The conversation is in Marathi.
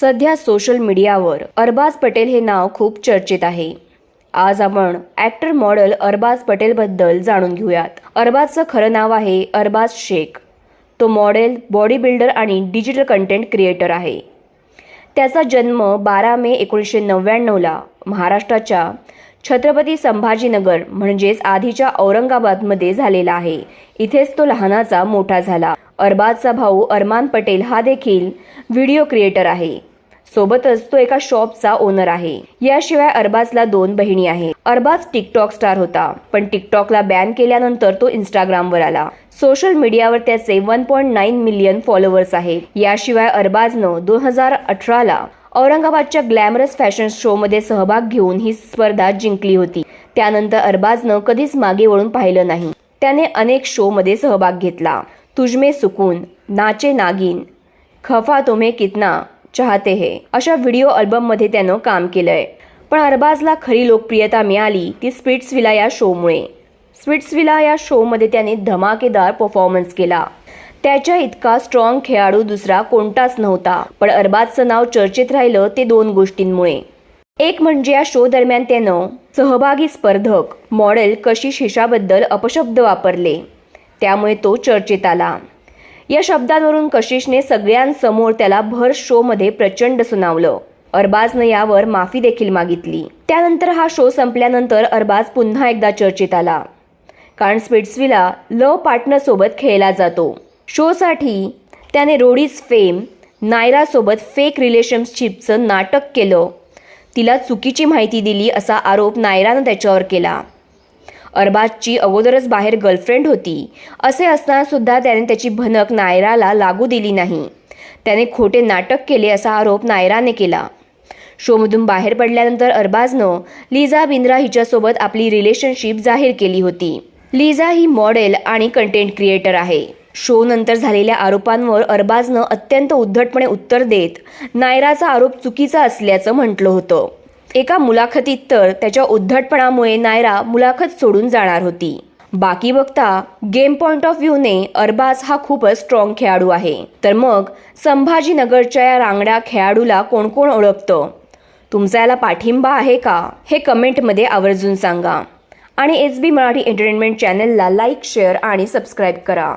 सध्या सोशल मीडियावर अरबाज पटेल हे नाव खूप चर्चेत आहे. आज आपण ॲक्टर मॉडेल अरबाज पटेलबद्दल जाणून घेऊयात. अरबाजचं खरं नाव आहे अरबाज शेख. तो मॉडेल बॉडी बिल्डर आणि डिजिटल कंटेंट क्रिएटर आहे. त्याचा जन्म बारा मे एकोणीसशे नव्याण्णवला महाराष्ट्राच्या छत्रपती संभाजीनगर म्हणजेच आधीच्या औरंगाबादमध्ये झालेला आहे. इथेच तो लहानाचा मोठा झाला. अरबाजचा भाऊ अरमान पटेल हा देखील व्हिडिओ क्रिएटर आहे. सोबतच तो एका शॉपचा ओनर आहे. याशिवाय अरबाजला दोन बहिणी आहेत. अरबाज टिकटॉक स्टार होता पण टिकटॉकला बॅन केल्यानंतर तो इंस्टाग्रामवर आला. सोशल मीडियावर त्याचे one point nine million followers आहेत. याशिवाय अरबाजनं दोन हजार अठराला औरंगाबादच्या ग्लॅमरस फॅशन शो मध्ये सहभाग घेऊन ही स्पर्धा जिंकली होती. त्यानंतर अरबाजनं कधीच मागे वळून पाहिलं नाही. त्याने अनेक शोमध्ये सहभाग घेतला. तुझमे सुकून नाचे नागिन खफा तुम्हे कितना चाहते है. अशा व्हिडिओ अल्बममध्ये त्यानं काम केलंय. पण अरबाजला खरी लोकप्रियता मिळाली ती स्पिट्सविला या शोमुळे. स्पिट्सविला या शोमध्ये त्याने धमाकेदार परफॉर्मन्स केला. त्याच्या इतका स्ट्रॉंग खेळाडू दुसरा कोणताच नव्हता पण अरबाजचं नाव चर्चेत राहिलं ते दोन गोष्टींमुळे. एक म्हणजे या शो दरम्यान त्यानं सहभागी स्पर्धक मॉडेल कशिश हिशाबद्दल अपशब्द वापरले. त्यामुळे तो चर्चेत आला. या शब्दांवरून कशिशने सगळ्यांसमोर त्याला भर शोमध्ये प्रचंड सुनावलं. अरबाजनं यावर माफी देखील मागितली. त्यानंतर हा शो संपल्यानंतर अरबाज पुन्हा एकदा चर्चेत आला. कारण स्पिट्सविला लव पार्टनरसोबत खेळला जातो. शोसाठी त्याने रोडीज फेम नायरासोबत फेक रिलेशनशिपचं नाटक केलं. तिला चुकीची माहिती दिली असा आरोप नायरानं त्याच्यावर केला. अरबाजची अगोदरच बाहेर गर्लफ्रेंड होती. असे असतानासुद्धा त्याने त्याची भनक नायराला लागू दिली नाही. त्याने खोटे नाटक केले असा आरोप नायराने केला. शोमधून बाहेर पडल्यानंतर अरबाजनं लिझा बिंद्रा हिच्यासोबत आपली रिलेशनशिप जाहीर केली होती. लिझा ही मॉडेल आणि कंटेंट क्रिएटर आहे. शो नंतर झालेल्या आरोपांवर अरबाजनं अत्यंत उद्धटपणे उत्तर देत नायराचा आरोप चुकीचा असल्याचं म्हटलं होतं. एका मुलाखतीत तर त्याच्या उद्धटपणामुळे नायरा मुलाखत सोडून जाणार होती. बाकी बघता गेम पॉइंट ऑफ व्ह्यूने अरबाज हा खूपच स्ट्रॉंग खेळाडू आहे. तर मग संभाजीनगरच्या या रांगड्या खेळाडूला कोण कोण ओळखतं? तुमचा याला पाठिंबा आहे का? हे कमेंटमध्ये आवर्जून सांगा. आणि एस बी मराठी एंटरटेनमेंट चॅनलला लाईक शेअर आणि सबस्क्राईब करा.